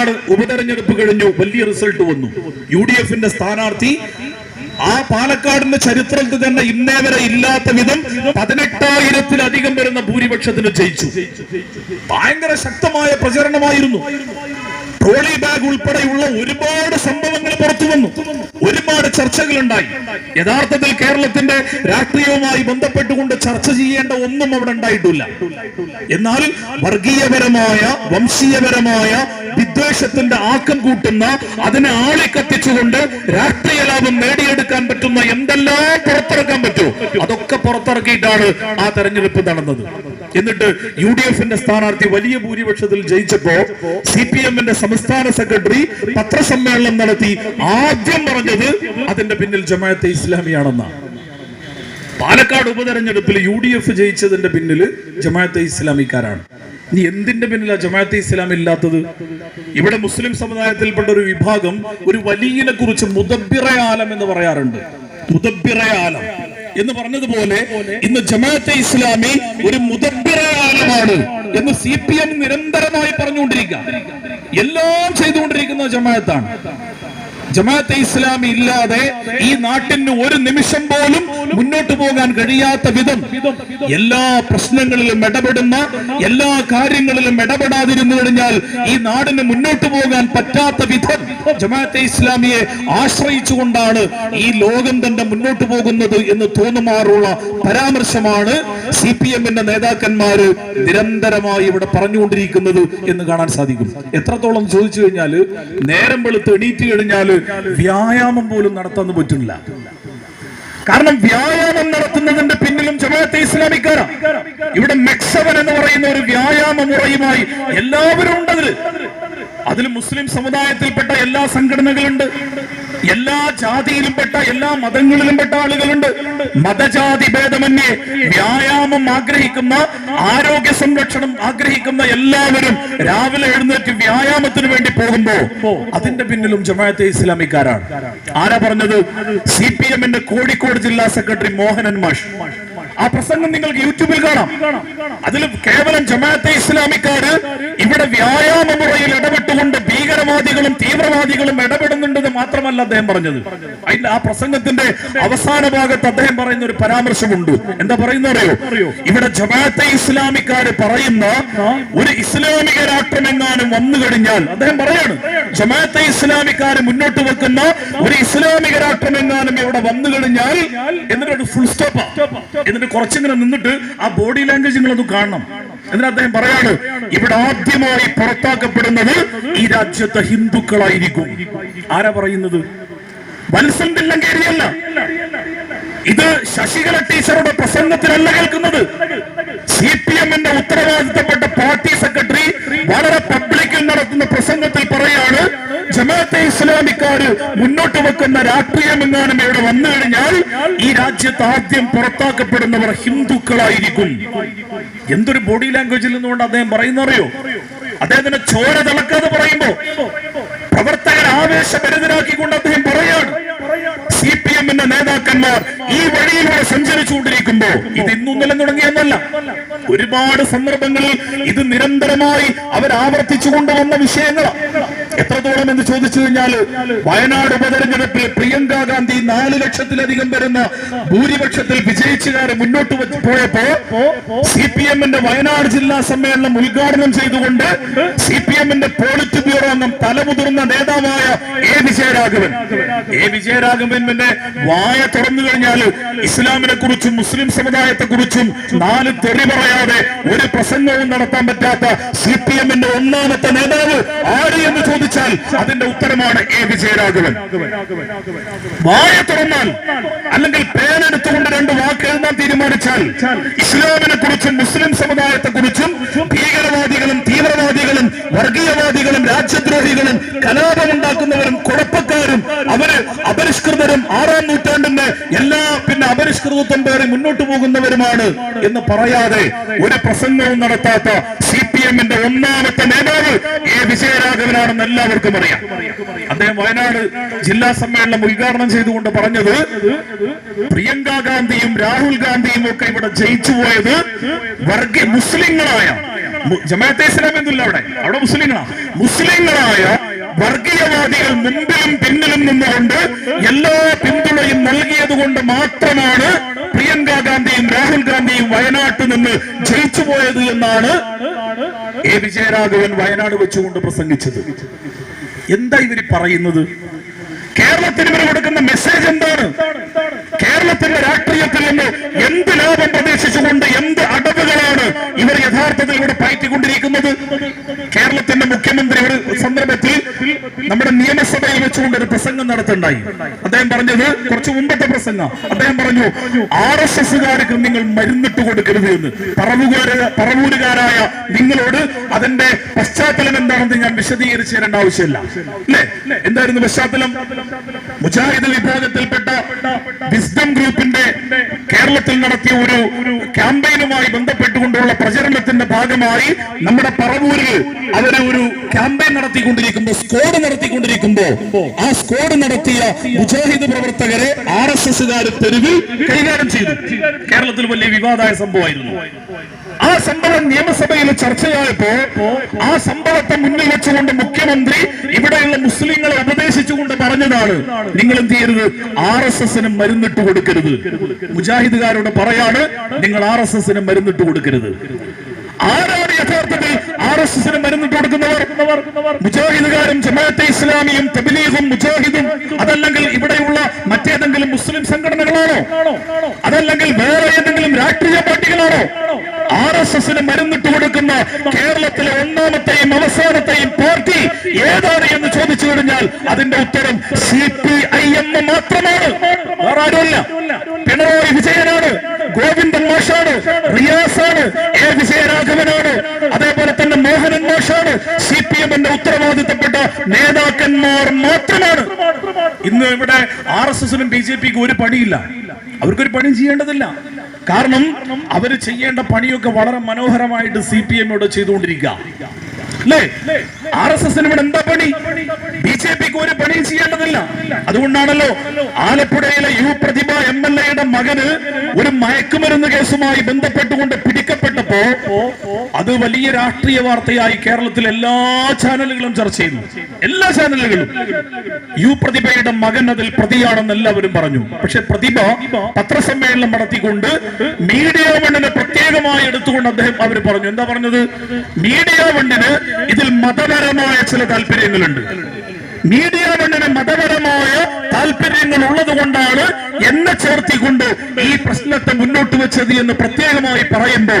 പാലക്കാട് ഉപതെരഞ്ഞെടുപ്പ് കഴിഞ്ഞു വലിയ റിസൾട്ട് വന്നു. യു ഡി എഫിന്റെ സ്ഥാനാർത്ഥി ആ പാലക്കാടിന്റെ ചരിത്രത്തിൽ തന്നെ ഇന്നേ വരെ ഇല്ലാത്ത വിധം പതിനെട്ടായിരത്തിലധികം വരുന്ന ഭൂരിപക്ഷത്തിന് ജയിച്ചു. ഭയങ്കര ശക്തമായ പ്രചരണമായിരുന്നു. ട്രോളി ബാഗ് ഉൾപ്പെടെയുള്ള ഒരുപാട് സംഭവങ്ങൾ പുറത്തു വന്നു. ഒരുപാട് ചർച്ചകളുണ്ടായി. യഥാർത്ഥത്തിൽ കേരളത്തിന്റെ രാഷ്ട്രീയവുമായി ബന്ധപ്പെട്ടുകൊണ്ട് ചർച്ച ചെയ്യേണ്ട ഒന്നും അവിടെ ഉണ്ടായിട്ടില്ല. എന്നാൽ വർഗീയപരമായ വംശീയപരമായ വിദ്വേഷത്തിന്റെ ആക്കം കൂട്ടുന്ന അതിനെ ആളെ കത്തിച്ചുകൊണ്ട് രാഷ്ട്രീയ ലാഭം നേടിയെടുക്കാൻ പറ്റുന്ന എന്തെല്ലാം പുറത്തിറക്കാൻ പറ്റുമോ? അതൊക്കെ പുറത്തിറക്കിയിട്ടാണ് ആ തെരഞ്ഞെടുപ്പ് നടന്നത്. എന്നിട്ട് യു ഡി എഫിന്റെ സ്ഥാനാർത്ഥി വലിയ ഭൂരിപക്ഷത്തിൽ ജയിച്ചപ്പോ സി പി എമ്മിന്റെ സംസ്ഥാന സെക്രട്ടറി പത്രസമ്മേളനം നടത്തി ആദ്യം പറഞ്ഞത് അതിന്റെ പിന്നിൽ ജമാഅത്തെ ഇസ്ലാമിയാണെന്നാണ് പാലക്കാട് ഉപതെരഞ്ഞെടുപ്പിൽ യു ഡി എഫ് ജയിച്ചതിന്റെ പിന്നിൽ ജമാഅത്തെ ഇസ്ലാമിക്കാരാണ്. ഇനി എന്തിന്റെ പിന്നിലാ ജമാഅത്തെ ഇസ്ലാം ഇല്ലാത്തത്? ഇവിടെ മുസ്ലിം സമുദായത്തിൽപ്പെട്ട ഒരു വിഭാഗം ഒരു വലിയനെ കുറിച്ച് മുദബിറയാലം എന്ന് പറയാറുണ്ട്. മുദബിറയാലം എന്ന് പറഞ്ഞതുപോലെ ഇന്ന് ജമാഅത്തെ ഇസ്ലാമി ഒരു മുദബിറയാലമാണ് എന്ന് സി പി എം നിരന്തരമായി പറഞ്ഞുകൊണ്ടിരിക്കുക. എല്ലാം ചെയ്തുകൊണ്ടിരിക്കുന്ന ജമാഅത്താണ്. ജമാഅത്തെ ഇസ്ലാമി ഇല്ലാതെ ഈ നാട്ടിന് ഒരു നിമിഷം പോലും മുന്നോട്ട് പോകാൻ കഴിയാത്ത വിധം എല്ലാ പ്രശ്നങ്ങളിലും ഇടപെടുന്ന എല്ലാ കാര്യങ്ങളിലും ഇടപെടാതിരുന്നു കഴിഞ്ഞാൽ ഈ നാടിന് മുന്നോട്ട് പോകാൻ പറ്റാത്ത വിധം ജമാഅത്തെ ഇസ്ലാമിയെ ആശ്രയിച്ചുകൊണ്ടാണ് ഈ ലോകം തന്നെ മുന്നോട്ട് പോകുന്നത് എന്ന് തോന്നുമാറുള്ള പരാമർശമാണ് സി പി എമ്മിന്റെ നേതാക്കന്മാര് നിരന്തരമായി ഇവിടെ പറഞ്ഞുകൊണ്ടിരിക്കുന്നത് എന്ന് കാണാൻ സാധിക്കും. എത്രത്തോളം ചോദിച്ചു കഴിഞ്ഞാൽ നേരം വെളുത്ത് എണീറ്റ് കഴിഞ്ഞാൽ വ്യായാമം പോലും നടത്താൻ പറ്റുന്നില്ല. കാരണം വ്യായാമം നടത്തുന്നതിന്റെ പിന്നിലും ജമാഅത്തെ ഇസ്ലാമിക്കാരാ ഇവിടെ മെക്സവൻ എന്ന് പറയുന്ന ഒരു വ്യായാമ മുറയുമായി എല്ലാവരും ഉണ്ടതിൽ അതിൽ മുസ്ലിം സമുദായത്തിൽപ്പെട്ട എല്ലാ സംഘടനകളുണ്ട്. എല്ലാ ജാതിയിലും പെട്ട എല്ലാ മതങ്ങളിലും പെട്ട ആളുകളുണ്ട്. മതജാതി ഭേദമന്യേ വ്യായാമം ആഗ്രഹിക്കുന്ന ആരോഗ്യ സംരക്ഷണം ആഗ്രഹിക്കുന്ന എല്ലാവരും രാവിലെ എഴുന്നേറ്റ് വ്യായാമത്തിന് വേണ്ടി പോകുമ്പോ അതിന്റെ പിന്നിലും ജമാഅത്തെ ഇസ്ലാമിക്കാരാണ്. ആരാ പറഞ്ഞത്? സി പി എമ്മിന്റെ കോഴിക്കോട് ജില്ലാ സെക്രട്ടറി മോഹനൻ മാഷ്. ആ പ്രസംഗം നിങ്ങൾക്ക് യൂട്യൂബിൽ കാണാം. അതിൽ കേവലം ജമാഅത്തെ ഇസ്ലാമിക്കാര് ഇവിടെ വ്യായാമ മുറയിൽ ഇടപെട്ടുകൊണ്ട് ഭീകരവാദികളും തീവ്രവാദികളും ഇടപെടുന്നുണ്ടെന്ന് മാത്രമല്ല അദ്ദേഹം പറഞ്ഞത്. അതിന്റെ ആ പ്രസംഗത്തിന്റെ അവസാന ഭാഗത്ത് അദ്ദേഹം പറയുന്ന ഒരു പരാമർശമുണ്ട്. എന്താ പറയുന്ന അറിയോ ഇവിടെ ജമാഅത്തെ ഇസ്ലാമിക്കാര് പറയുന്ന ഒരു ഇസ്ലാമിക രാഷ്ട്രം എങ്ങാനും വന്നു കഴിഞ്ഞാൽ അദ്ദേഹം പറയാണ് ജമാഅത്തെ ഇസ്ലാമിക്കാര് മുന്നോട്ട് വെക്കുന്ന ഒരു ഇസ്ലാമിക രാഷ്ട്രം എങ്ങാനും ഇവിടെ വന്നു കഴിഞ്ഞാൽ എന്നിട്ടൊരു ഫുൾ സ്റ്റോപ്പ് എന്നിട്ട് കുറച്ചിങ്ങനെ നിന്നിട്ട് ആ ബോഡി ലാംഗ്വേജ് നിങ്ങളൊന്ന് കാണണം. എന്നിട്ട് അദ്ദേഹം പറയാണ് ഇവിടെ ആദ്യമായി പുറത്താക്കപ്പെടുന്നത് ഈ രാജ്യത്തെ ഹിന്ദുക്കളായിരിക്കും. ആരാ പറയുന്നത്? വത്സൻ തില്ലങ്കേരിയല്ല ഇത് ശശികല ടീച്ചറുടെ പ്രസംഗത്തിലല്ല കേൾക്കുന്നത്. സി പി എമ്മിന്റെ ഉത്തരവാദിത്തപ്പെട്ട പാർട്ടി സെക്രട്ടറി വളരെ പബ്ലിക്കിൽ നടത്തുന്ന പ്രസംഗത്തിൽ പറയാണ് ജമാഅത്തെ ഇസ്ലാമിക്കാര് മുന്നോട്ട് വെക്കുന്ന രാഷ്ട്രീയം എങ്ങാനും ഇവിടെ വന്നു കഴിഞ്ഞാൽ ഈ രാജ്യത്ത് ആദ്യം പുറത്താക്കപ്പെടുന്നവർ ഹിന്ദുക്കളായിരിക്കും. എന്തൊരു ബോഡി ലാംഗ്വേജിൽ നിന്നുകൊണ്ട് അദ്ദേഹം പറയുന്നറിയോ? അദ്ദേഹത്തിന്റെ ചോര തിളക്കാതെ പറയുമ്പോ പ്രവർത്തകർ ആവേശഭരിതരാക്കിക്കൊണ്ട് അദ്ദേഹം സി നേതാക്കന്മാർ ഈ വഴിയിലൂടെ സഞ്ചരിച്ചുകൊണ്ടിരിക്കുമ്പോ ഇത് ഇന്നും നിലം തുടങ്ങിയെന്നല്ല. ഒരുപാട് സന്ദർഭങ്ങളിൽ ഇത് നിരന്തരമായി അവർ ആവർത്തിച്ചു കൊണ്ടുവന്ന വിഷയങ്ങളാണ് എത്രത്തോളം എന്ന് ചോദിച്ചു കഴിഞ്ഞാൽ വയനാട് ഉപതെരഞ്ഞെടുപ്പിൽ പ്രിയങ്ക ഗാന്ധി നാല് ലക്ഷത്തിലധികം വരുന്ന ഭൂരിപക്ഷത്തിൽ വിജയിച്ചുകാരെ മുന്നോട്ട് പോയപ്പോ സി പി എമ്മിന്റെ വയനാട് ജില്ലാ സമ്മേളനം ഉദ്ഘാടനം ചെയ്തുകൊണ്ട് സി പി എമ്മിന്റെ പോളിറ്റ് ബ്യൂറോ അംഗം തലമുതിർന്ന നേതാവായ എ വിജയരാഘവൻ. എ വിജയരാഘവൻ പിന്നെ വായ തുറന്നു കഴിഞ്ഞാൽ ഇസ്ലാമിനെ കുറിച്ചും മുസ്ലിം സമുദായത്തെ കുറിച്ചും നാല് തെറി പറയാതെ ഒരു പ്രസംഗവും നടത്താൻ പറ്റാത്ത സി പി എമ്മിന്റെ ഒന്നാമത്തെ നേതാവ് ആര് എന്ന് ചോദിച്ചാൽ അതിന്റെ ഉത്തരമാണ് എ വിജയരാഘവൻ വായ തുറന്നാൽ അല്ലെങ്കിൽ പേനെടുത്തുകൊണ്ട് രണ്ട് വാക്ക് എഴുതാൻ തീരുമാനിച്ചാൽ ഇസ്ലാമിനെ കുറിച്ചും മുസ്ലിം സമുദായത്തെ കുറിച്ചും ഭീകരവാദികളും തീവ്രവാദികളും വർഗീയവാദികളും രാജ്യദ്രോഹികളും കലാപമുണ്ടാക്കുന്നവരും കുഴപ്പക്കാരും അവർ അപരിഷ്കൃതരും ആറാം നൂറ്റാണ്ടിന്റെ എല്ലാ പിന്നെ അപരിഷ്കൃതത്വം പേറി മുന്നോട്ട് പോകുന്നവരുമാണ് എന്ന് പറയാതെ ഒരു പ്രസംഗവും നടത്താത്ത സി പി എമ്മിന്റെ ഒന്നാമത്തെ നേതാവ് എ എല്ലാവർക്കും അറിയാം. അദ്ദേഹം വയനാട് ജില്ലാ സമ്മേളനം ഉദ്ഘാടനം ചെയ്തുകൊണ്ട് പറഞ്ഞത് പ്രിയങ്ക ഗാന്ധിയും രാഹുൽ ഗാന്ധിയും ഒക്കെ ഇവിടെ ജയിച്ചു പോയത് വർഗീയ മുസ്ലിങ്ങളായ ജമാഅത്തെ ഇസ്ലാം എന്നില്ല അവിടെ? അവിടെ മുസ്ലിങ്ങളാ. മുസ്ലിങ്ങളായ വർഗീയവാദികൾ മുമ്പിലും പിന്നിലും നിന്നുകൊണ്ട് എല്ലാ പിന്തുണയും നൽകിയത് കൊണ്ട് മാത്രമാണ് പ്രിയങ്ക ഗാന്ധിയും രാഹുൽ ഗാന്ധിയും വയനാട്ടിൽ നിന്ന് ജയിച്ചു പോയത് എന്നാണ് എ. വിജയരാഘവൻ വയനാട് വെച്ചുകൊണ്ട് പ്രസംഗിച്ചത്. എന്താ ഇവർ പറയുന്നത്? കേരളത്തിന് ഇവർ കൊടുക്കുന്ന മെസ്സേജ് എന്താണ്? കേരളത്തിന്റെ രാഷ്ട്രീയത്തിൽ നിന്ന് എന്ത് ലാഭം പ്രതീക്ഷിച്ചുകൊണ്ട് എന്ത് അടവുകളാണ് ഇവർ യഥാർത്ഥത്തിൽ ഇവിടെ പയറ്റിക്കൊണ്ടിരിക്കുന്നത്? കേരളത്തിന്റെ മുഖ്യമന്ത്രി ഒരു സന്ദർഭത്തിൽ നമ്മുടെ നിയമസഭയിൽ വെച്ചുകൊണ്ട് ഒരു പ്രസംഗം നടത്തുണ്ടായി. അദ്ദേഹം പറഞ്ഞത് കുറച്ച് മുമ്പത്തെ പ്രസംഗം. അദ്ദേഹം പറഞ്ഞു ആർ എസ് എസുകാർക്ക് നിങ്ങൾ മരുന്നിട്ട് കൊടുക്കരുത് എന്ന്. പറവുകാര പറവൂരുകാരായ നിങ്ങളോട് അതിന്റെ പശ്ചാത്തലം എന്താണെന്ന് ഞാൻ വിശദീകരിച്ചു തരേണ്ട ആവശ്യമില്ല. അല്ലേ? എന്തായിരുന്നു പശ്ചാത്തലം? മുജാഹിദ് വിഭാഗത്തിൽപ്പെട്ട കേരളത്തിൽ നടത്തിയ ഒരു ക്യാമ്പയിനുമായി ബന്ധപ്പെട്ടുകൊണ്ടുള്ള പ്രചരണത്തിന്റെ ഭാഗമായി നമ്മുടെ പറവൂരിൽ അവർ ഒരു ക്യാമ്പയിൻ നടത്തിക്കൊണ്ടിരിക്കുമ്പോ സ്കോഡ് നടത്തിക്കൊണ്ടിരിക്കുമ്പോ ആ സ്കോഡ് നടത്തിയ മുജാഹിദ് പ്രവർത്തകരെ ആർ എസ് എസുകാർ തെരുവിൽ കൈകാര്യം ചെയ്തു. കേരളത്തിൽ വലിയ വിവാദമായ സംഭവമായിരുന്നു. ആ സംഭവം നിയമസഭയിൽ ചർച്ചയായപ്പോ ആ സംഭവത്തെ മുന്നിൽ വെച്ചുകൊണ്ട് മുഖ്യമന്ത്രി ഇവിടെയുള്ള മുസ്ലിങ്ങളെ പറഞ്ഞതാണ്. നിങ്ങൾ എന്ത് ചെയ്യരുത്? ആർ എസ് എസിന് മരുന്നിട്ട് കൊടുക്കരുത്. മുജാഹിദുകാരോട് പറയാണ് നിങ്ങൾ ആർ എസ് എസിന് മരുന്നിട്ട് കൊടുക്കരുത്. ആരാണ് യഥാർത്ഥത്തിൽ ആർ എസ് എസിന് മരുന്നിട്ട് കൊടുക്കുന്നവർ? മുജാഹിദുകാരും ജമാഅത്തെ ഇസ്ലാമിയും തബ്ലീഗും മുജാഹിദും അതല്ലെങ്കിൽ ഇവിടെയുള്ള മറ്റേതെങ്കിലും മുസ്ലിം സംഘടനകളാണോ? അതല്ലെങ്കിൽ വേറെ ഏതെങ്കിലും രാഷ്ട്രീയ പാർട്ടികളാണോ? ആർ എസ് എസിന് മരുന്നിട്ട് കൊടുക്കുന്ന കേരളത്തിലെ ഒന്നാമത്തെയും അവസാനത്തെയും പാർട്ടി ഏതാണ് എന്ന് ചോദിച്ചു കഴിഞ്ഞാൽ അതിന്റെ ഉത്തരം സി പി ഐ എം മാത്രമാണ്. ആരുമല്ല. പിണറായി വിജയനാണ്. ഗോവിന്ദൻ മാഷാണ്. റിയാസാണ്. എ വിജയരാഘവനാണ്. അതേപോലെ തന്നെ മോഹനൻ മാഷാണ്. സി പി എമ്മിന്റെ ഉത്തരവാദിത്തപ്പെട്ട നേതാക്കന്മാർ മാത്രമാണ്. ഇന്ന് ഇവിടെ ആർ എസ് എസിനും ബി ജെ പിക്കും ഒരു പണിയില്ല. അവർക്കൊരു പണി ചെയ്യേണ്ടതില്ല. കാരണം അവർ ചെയ്യേണ്ട പണിയൊക്കെ വളരെ മനോഹരമായിട്ട് സി പി എമ്മോട് ചെയ്തുകൊണ്ടിരിക്കുക. അല്ലേ? ആർ എസ് എസിന് ഇവിടെ എന്താ പണി? ജെ ഒരു പണിയും ചെയ്യേണ്ടതില്ല. അതുകൊണ്ടാണല്ലോ ആലപ്പുഴയിലെ യു പ്രതിഭ എം എൽ എയുടെ മകന് ഒരു മയക്കുമരുന്ന് കേസുമായി ബന്ധപ്പെട്ടുകൊണ്ട് പിടിക്കപ്പെട്ടപ്പോ അത് വലിയ രാഷ്ട്രീയ വാർത്തയായി കേരളത്തിൽ എല്ലാ ചാനലുകളും ചർച്ച ചെയ്യുന്നു. എല്ലാ ചാനലുകളും. യു പ്രതിഭയുടെ മകൻ അതിൽ പ്രതിയാണെന്ന് എല്ലാവരും പറഞ്ഞു. പക്ഷെ പ്രതിഭ പത്രസമ്മേളനം നടത്തിക്കൊണ്ട് മീഡിയ വണ്ണിനെ പ്രത്യേകമായി എടുത്തുകൊണ്ട് അദ്ദേഹം അവർ പറഞ്ഞു. എന്താ പറഞ്ഞത്? മീഡിയ വണ്ണിന് ഇതിൽ മതപരമായ ചില താല്പര്യങ്ങളുണ്ട്. മീഡിയ വണ്ണിന് മതപരമായ താല്പര്യങ്ങൾ ഉള്ളത് കൊണ്ടാണ് എന്നെ ചേർത്തിക്കൊണ്ട് ഈ പ്രശ്നത്തെ മുന്നോട്ട് വെച്ചത് എന്ന് പ്രത്യേകമായി പറയുമ്പോ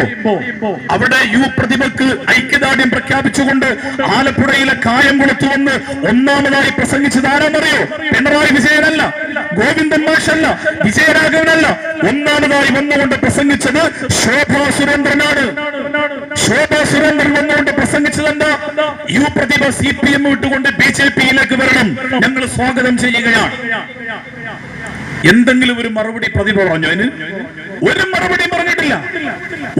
അവിടെ യു പ്രതിഭക്ക് ഐക്യദാർഢ്യം പ്രഖ്യാപിച്ചുകൊണ്ട് ആലപ്പുഴയിലെ കായംകുളത്ത് വന്ന് ഒന്നാമതായി പ്രസംഗിച്ചത് ആരാമറിയോ പിണറായി വിജയനല്ല ഗോവിന്ദൻ മാഷല്ല വിജയരാഘവനല്ല. ഒന്നാമതായി വന്നുകൊണ്ട് പ്രസംഗിച്ചത് ശോഭാ സുരേന്ദ്രനാണ്. ശോഭാ സുരേന്ദ്രൻ വന്നുകൊണ്ട് പ്രസംഗിച്ചത് എന്താ U Prathibha C P M വിട്ടുകൊണ്ട് ബി ജെ വരണം. ഞങ്ങൾ സ്വാഗതം ചെയ്യുകയാണ്. എന്തെങ്കിലും ഒരു മറുപടി പ്രതി പറഞ്ഞു അതിന്? ഒരു മറുപടി പറഞ്ഞിട്ടില്ല.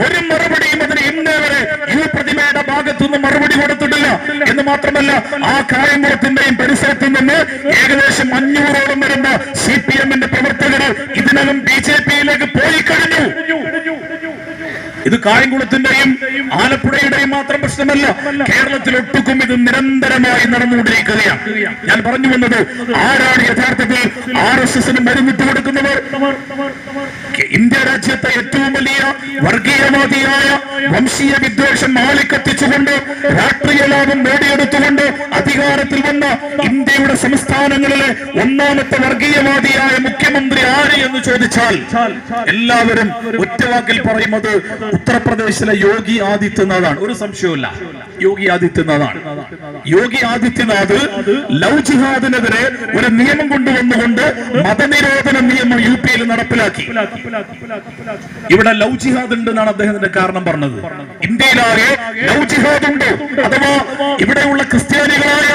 ഒരു മറുപടിയും അതിന് ഇന്നേ വരെ യു പ്രതിമയുടെ ഭാഗത്തു നിന്ന് മറുപടി കൊടുത്തിട്ടില്ല. എന്ന് മാത്രമല്ല ആ കായംകുളത്തിന്റെയും പരിസരത്തിൽ നിന്ന് ഏകദേശം അഞ്ഞൂറോളം വരുന്ന സി പി എമ്മിന്റെ പ്രവർത്തകർ ഇതിനകം ബി ജെ പിയിലേക്ക് പോയി കഴിഞ്ഞു. ഇത് കായംകുളത്തിന്റെയും ആലപ്പുഴയുടെയും മാത്രം പ്രശ്നമല്ല. കേരളത്തിൽ ഒട്ടുക്കും ഇത് നിരന്തരമായി നടന്നുകൊണ്ടിരിക്കുകയാണ്. ഞാൻ പറഞ്ഞു വന്നത് ആരാണ് യഥാർത്ഥത്തിൽ ആർ എസ് എസിന് മരുന്നിട്ട് കൊടുക്കുന്നവർ? ഇന്ത്യ രാജ്യത്തെ ഏറ്റവും വലിയ വർഗീയവാദിയായ വംശീയ വിദ്വേഷം ആളിക്കത്തിച്ചുകൊണ്ട് രാഷ്ട്രീയ ലാഭം നേടിയെടുത്തുകൊണ്ട് അധികാരത്തിൽ വന്ന ഇന്ത്യയുടെ സംസ്ഥാനങ്ങളിലെ ഒന്നാമത്തെ വർഗീയവാദിയായ മുഖ്യമന്ത്രി ആര് എന്ന് ചോദിച്ചാൽ എല്ലാവരും ഒറ്റവാക്കിൽ പറയുന്നത് ഉത്തർപ്രദേശിലെ യോഗി ആദിത്യനാഥാണ്. ഒരു സംശയവുമില്ല. യോഗി ആദിത്യനാഥാണ്. യോഗി ആദിത്യനാഥ് ലവ് ജിഹാദിനെതിരെ ഒരു നിയമം കൊണ്ടുവന്നുകൊണ്ട് മതനിരോധന നിയമം യു പിയിൽ നടപ്പിലാക്കി. ഇവിടെ ലവ് ജിഹാദ് ഉണ്ട് എന്നാണ് അദ്ദേഹത്തിന്റെ കാരണം പറഞ്ഞത്. ഇന്ത്യയിലാകെ ലവ് ജിഹാദ് ഉണ്ട്? അഥവാ ഇവിടെയുള്ള ക്രിസ്ത്യാനികളായ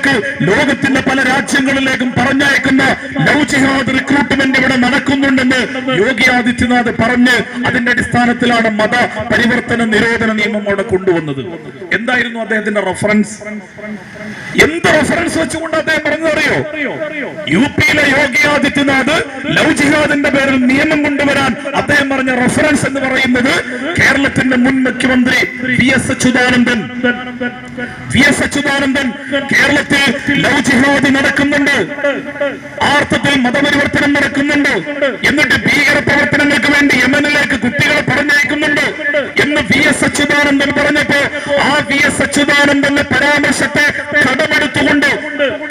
ഇന്ത്യയിലേക്ക് ലോകത്തിന്റെ പല രാജ്യങ്ങളിലേക്കും പറഞ്ഞയക്കുന്ന ലവ് ജിഹാദ് റിക്രൂട്ട്മെന്റ് ഇവിടെ നടക്കുന്നുണ്ടെന്ന് യോഗി ആദിത്യനാഥ് പറഞ്ഞ് അതിന്റെ അടിസ്ഥാനത്തിലാണ് മത പരിവർത്തന നിരോധന നിയമം അവിടെ കൊണ്ടുവന്നത്. എന്തായിരുന്നു അദ്ദേഹത്തിന്റെ റഫറൻസ് എന്ത് റഫറൻസ് വെച്ചുകൊണ്ട് അദ്ദേഹം പറഞ്ഞതറിയോ യു പിയിലെ യോഗി ആദിത്യനാഥ് ലവ് ജിഹാദിന്റെ പേരിൽ നിയമം കൊണ്ടുവരാൻ അദ്ദേഹം പറഞ്ഞ റഫറൻസ് എന്ന് പറയുന്നത് കേരളത്തിന്റെ മുൻ മുഖ്യമന്ത്രി V S Achuthanandan. V S Achuthanandan കേരളത്തിൽ ലവ് ജിഹാദി നടക്കുന്നുണ്ട്. ആ അർത്ഥത്തിൽ മതപരിവർത്തനം നടക്കുന്നുണ്ട്. എന്നിട്ട് ഭീകര പ്രവർത്തനങ്ങൾക്ക് വേണ്ടി യമനിലേക്ക് കുട്ടികളെ പറഞ്ഞയക്കുന്നുണ്ട്. എന്ന് വി എസ് അച്യുതാനന്ദൻ പറഞ്ഞപ്പോ ആ വി എസ് അച്യുതാനന്ദന്റെ പരാമർശത്തെ കടമെടുത്തുകൊണ്ട്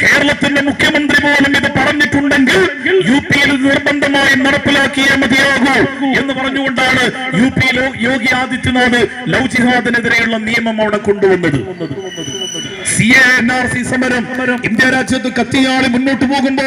കേരളത്തിന്റെ മുഖ്യമന്ത്രി പോലും ഇത് പറഞ്ഞിട്ടുണ്ടെങ്കിൽ യു പിയിൽ നിർബന്ധമായി നടപ്പിലാക്കിയേ മതിയാകൂ എന്ന് പറഞ്ഞുകൊണ്ടാണ് യു പിയിൽ യോഗി ആദിത്യനാഥ് ലവ് ജിഹാദിനെതിരെയുള്ള നിയമം അവിടെ കൊണ്ടുവന്നത്. സി എൻ ആർ സി സമരം. ഇന്ത്യ രാജ്യത്ത് കത്തിയാളി മുന്നോട്ട് പോകുമ്പോ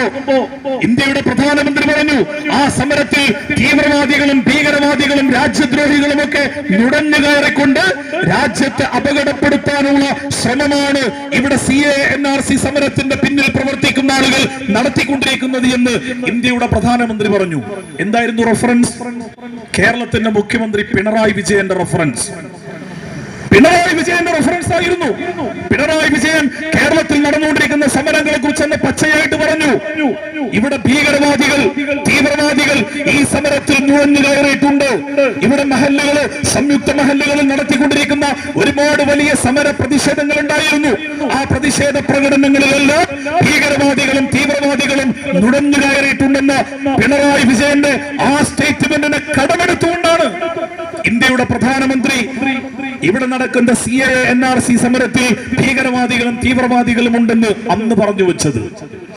ഇന്ത്യയുടെ പ്രധാനമന്ത്രി പറഞ്ഞു ആ സമരത്തിൽ തീവ്രവാദികളും ഭീകരവാദികളും രാജ്യദ്രോഹികളും ഒക്കെ നുടഞ്ഞു കയറിക്കൊണ്ട് രാജ്യത്തെ അപകടപ്പെടുത്താനുള്ള ശ്രമമാണ് ഇവിടെ C A N R C സമരത്തിന്റെ പിന്നിൽ പ്രവർത്തിക്കുന്ന ആളുകൾ നടത്തിക്കൊണ്ടിരിക്കുന്നത് എന്ന് ഇന്ത്യയുടെ പ്രധാനമന്ത്രി പറഞ്ഞു. എന്തായിരുന്നു റെഫറൻസ് കേരളത്തിന്റെ മുഖ്യമന്ത്രി പിണറായി വിജയന്റെ റെഫറൻസ് പിണറായി വിജയന്റെ റെഫറൻസ് ആയിരുന്നു. പിണറായി വിജയൻ കേരളത്തിൽ നടന്നുകൊണ്ടിരിക്കുന്ന സമരങ്ങളെ കുറിച്ച് തന്നെ പച്ചയായിട്ട് പറഞ്ഞു. ഇവിടെ ഭീകരവാദികൾ തീവ്രവാദികൾ ഈ സമരത്തിൽ നുഴഞ്ഞു കയറിയിട്ടുണ്ട്. ഇവിടെ മഹല്ലുകൾ സംയുക്ത മഹല്ലുകളിൽ നടത്തിക്കൊണ്ടിരിക്കുന്ന ഒരുപാട് വലിയ സമര പ്രതിഷേധങ്ങൾ ഉണ്ടായിരുന്നു ആ പ്രതിഷേധ പ്രകടനങ്ങളിലെല്ലാം ഭീകരവാദികളും തീവ്രവാദികളും നുഴഞ്ഞു കയറിയിട്ടുണ്ടെന്ന് പിണറായി വിജയന്റെ ആ സ്റ്റേറ്റ്മെന്റിനെ കടമെടുത്തുകൊണ്ടാണ് ഇന്ത്യയുടെ പ്രധാനമന്ത്രി ഇവിടെ നടക്കുന്ന C A N R C സമരത്തിൽ ഭീകരവാദികളും തീവ്രവാദികളും ഉണ്ടെന്ന് അന്ന് പറഞ്ഞു വെച്ചത്.